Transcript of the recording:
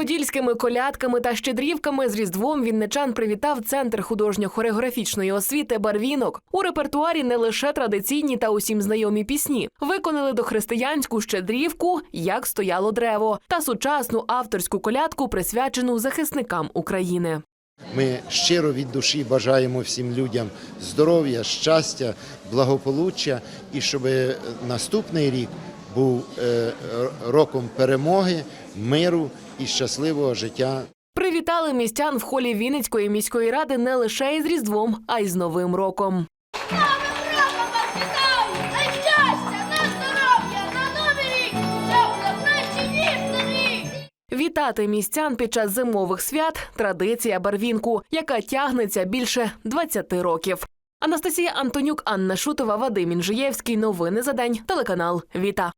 Подільськими колядками та щедрівками з Різдвом вінничан привітав центр художньо-хореографічної освіти Барвінок. У репертуарі не лише традиційні та усім знайомі пісні. Виконали дохристиянську щедрівку Як стояло древо та сучасну авторську колядку, присвячену захисникам України. Ми щиро від душі бажаємо всім людям здоров'я, щастя, благополуччя і щоб наступний рік був е, роком перемоги, миру і щасливого життя Привітали містян в холі Вінницької міської ради не лише із Різдвом, а й з Новим роком. Вітати містян під час зимових свят традиція барвінку, яка тягнеться більше 20 років. Анастасія Антонюк, Анна Шутова, Вадим Інжиєвський. Новини за день. Телеканал Віта.